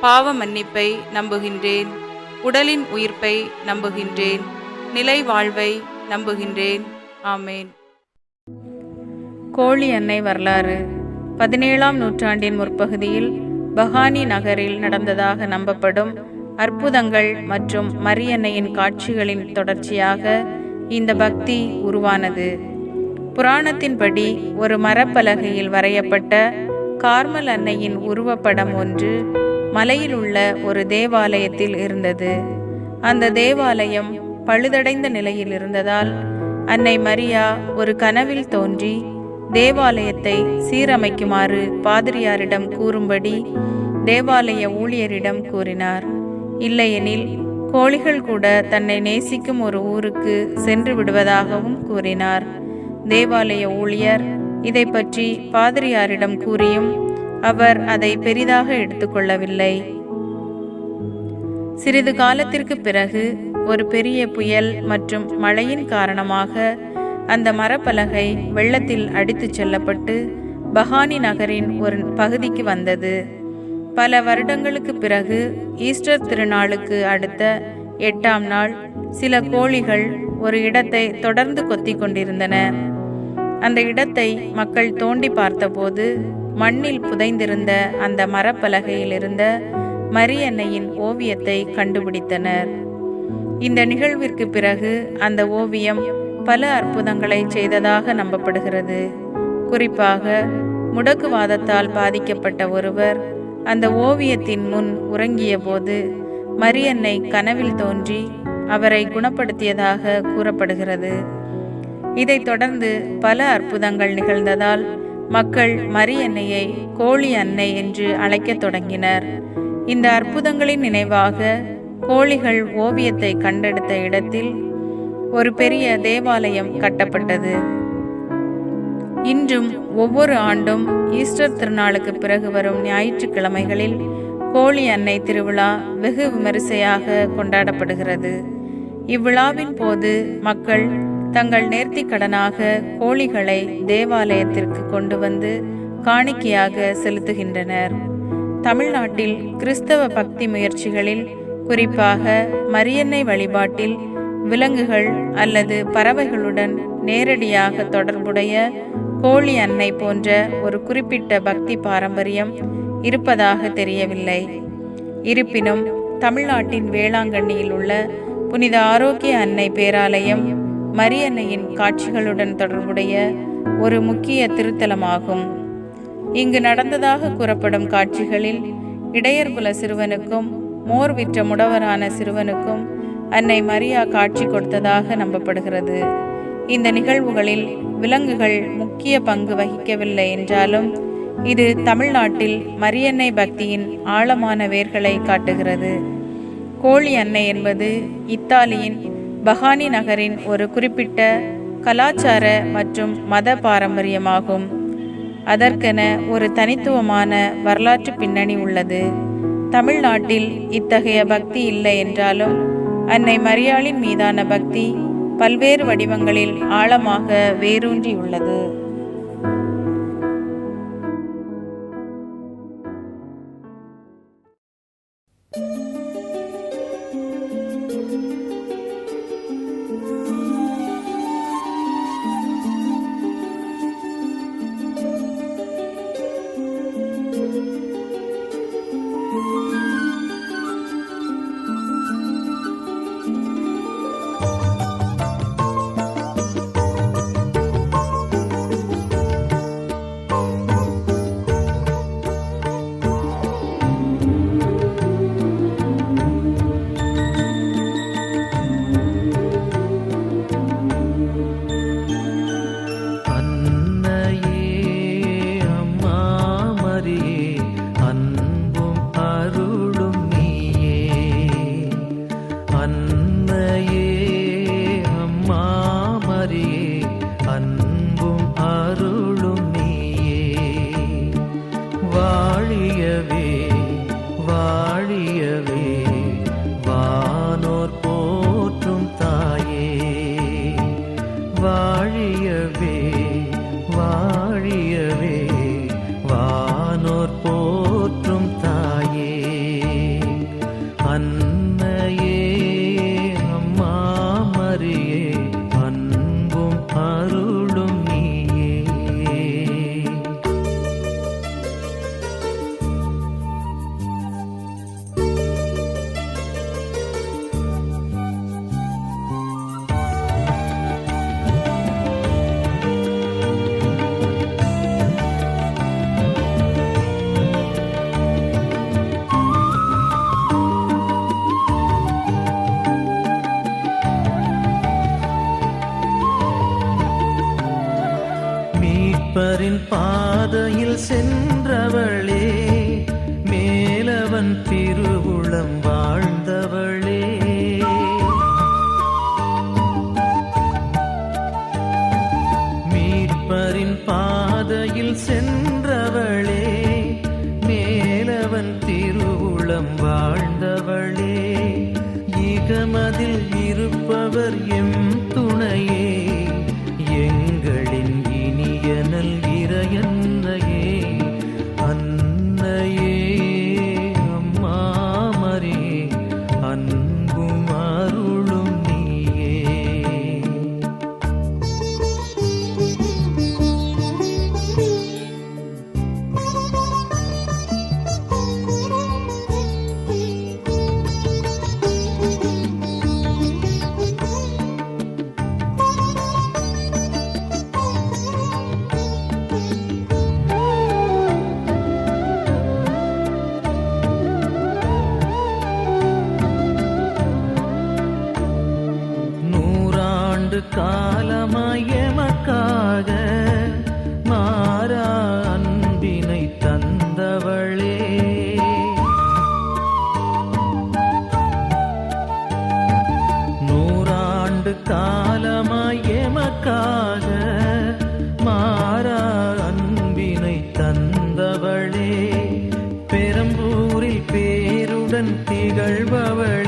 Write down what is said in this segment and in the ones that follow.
பாவ மன்னிப்பை நம்புகின்றேன். உடலின் உயிர்ப்பை நம்புகின்றேன். நிலை வாழ்வை நம்புகின்றேன். ஆமேன். கோழி அன்னை வரலாறு. பதினேழாம் நூற்றாண்டின் முற்பகுதியில் பஹானி நகரில் நடந்ததாக நம்பப்படும் அற்புதங்கள் மற்றும் மரியன்னையின் காட்சிகளின் தொடர்ச்சியாக இந்த பக்தி உருவானது. புராணத்தின்படி ஒரு மரப்பலகையில் வரையப்பட்ட கார்மல் அன்னையின் உருவப்படம் ஒன்று மலையில் உள்ள ஒரு தேவாலயத்தில் இருந்தது. அந்த தேவாலயம் பழுதடைந்த நிலையில் இருந்ததால் அன்னை மரியா ஒரு கனவில் தோன்றி தேவாலயத்தை சீரமைக்குமாறு பாதிரியாரிடம் கூறும்படி தேவாலய ஊழியரிடம் கூறினார். இல்லையெனில் கோழிகள் கூட தன்னை நேசிக்கும் ஒரு ஊருக்கு சென்று விடுவதாகவும் கூறினார். தேவாலய ஊழியர் இதை பற்றி பாதிரியாரிடம் கூறியும் அவர் அதை பெரிதாக எடுத்துக்கொள்ளவில்லை. சிறிது காலத்திற்கு பிறகு ஒரு பெரிய புயல் மற்றும் மழையின் காரணமாக அந்த மரப்பலகை வெள்ளத்தில் அடித்துச் செல்லப்பட்டு பஹானி நகரின் ஒரு பகுதிக்கு வந்தது. பல வருடங்களுக்கு பிறகு ஈஸ்டர் திருநாளுக்கு அடுத்த எட்டாம் நாள் சில கோழிகள் ஒரு இடத்தை தொடர்ந்து கொத்தி கொண்டிருந்தன. அந்த இடத்தை மக்கள் தோண்டி பார்த்தபோது மண்ணில் புதைந்திருந்த அந்த மரப்பலகையில் இருந்த மரியன்னையின் ஓவியத்தை கண்டுபிடித்தனர். இந்த நிகழ்விற்கு பிறகு அந்த ஓவியம் பல அற்புதங்களை செய்ததாக நம்பப்படுகிறது. குறிப்பாக முடக்குவாதத்தால் பாதிக்கப்பட்ட ஒருவர் அந்த ஓவியத்தின் முன் உறங்கிய போது மரியன்னை கனவில் தோன்றி அவரை குணப்படுத்தியதாக கூறப்படுகிறது. இதைத் தொடர்ந்து பல அற்புதங்கள் நிகழ்ந்ததால் மக்கள் மரியன்னையை கோழி அன்னை என்று அழைக்கத் தொடங்கினர். இந்த அற்புதங்களின் நினைவாக கோழிகள் ஓவியத்தை கண்டெடுத்த இடத்தில் ஒரு பெரிய தேவாலயம் கட்டப்பட்டது. இன்றும் ஒவ்வொரு ஆண்டும் ஈஸ்டர் திருநாளுக்கு பிறகு வரும் ஞாயிற்றுக்கிழமைகளில் கோழி அன்னை திருவிழா வெகு விமரிசையாக கொண்டாடப்படுகிறது. இவ்விழாவின் போது மக்கள் தங்கள் நேர்த்தி கடனாக கோழிகளை தேவாலயத்திற்கு கொண்டு வந்து காணிக்கையாக செலுத்துகின்றனர். தமிழ்நாட்டில் கிறிஸ்தவ பக்தி முயற்சிகளில் குறிப்பாக மரியன்னை வழிபாட்டில் விலங்குகள் அல்லது பறவைகளுடன் நேரடியாக தொடர்புடைய கோழி அன்னை போன்ற ஒரு குறிப்பிட்ட பக்தி பாரம்பரியம் இருப்பதாக தெரியவில்லை. இருப்பினும் தமிழ்நாட்டின் வேளாங்கண்ணியில் உள்ள புனித ஆரோக்கிய அன்னை பேராலயம் மரியன்னையின் காட்சிகளுடன் தொடர்புடைய ஒரு முக்கிய திருத்தலமாகும். இங்கு நடந்ததாக கூறப்படும் காட்சிகளில் இடையர்குல சிறுவனுக்கும் மோர் விற்ற முடவரான சிறுவனுக்கும் அன்னை மரியா காட்சி கொடுத்ததாக நம்பப்படுகிறது. இந்த நிகழ்வுகளில் விலங்குகள் முக்கிய பங்கு வகிக்கவில்லை என்றாலும் இது தமிழ்நாட்டில் மரியன்னை பக்தியின் ஆழமான வேர்களை காட்டுகிறது. கோழி அன்னை என்பது இத்தாலியின் பஹானி நகரின் ஒரு குறிப்பிட்ட கலாச்சார மற்றும் மத பாரம்பரியமாகும். அதற்கென ஒரு தனித்துவமான வரலாற்று பின்னணி உள்ளது. தமிழ்நாட்டில் இத்தகைய பக்தி இல்லை என்றாலும் அன்னை மரியாளின் மீதான பக்தி பல்வேறு வடிவங்களில் ஆழமாக வேரூன்றியுள்ளது. பாதையில் சென்றவளே மேலவன் திருவுளம் வாழ்ந்தவளே. மீட்பரின் பாதையில் சென்ற காலமாய் எமக்காக மாறா அன்பினை தந்தவளே. நூறாண்டு காலமாய் எமக்காக மாறா அன்பினை தந்தவளே. பெரம்பூரில் பேருடன் திகழ்பவளே.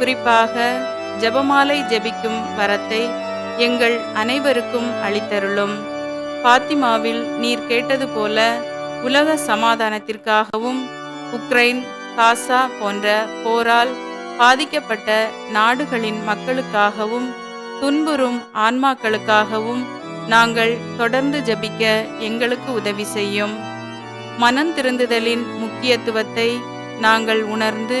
குறிப்பாக ஜெபமாலை ஜெபிக்கும் வரத்தை எங்கள் அனைவருக்கும் அளித்தருளும். பாத்திமாவில் நீர் கேட்டது போல உலக சமாதானத்திற்காகவும் உக்ரைன் காசா போன்ற போரால் பாதிக்கப்பட்ட நாடுகளின் மக்களுக்காகவும் துன்புறும் ஆன்மாக்களுக்காகவும் நாங்கள் தொடர்ந்து ஜபிக்க எங்களுக்கு உதவி செய்யும். மனம் திருந்துதலின் முக்கியத்துவத்தை நாங்கள் உணர்ந்து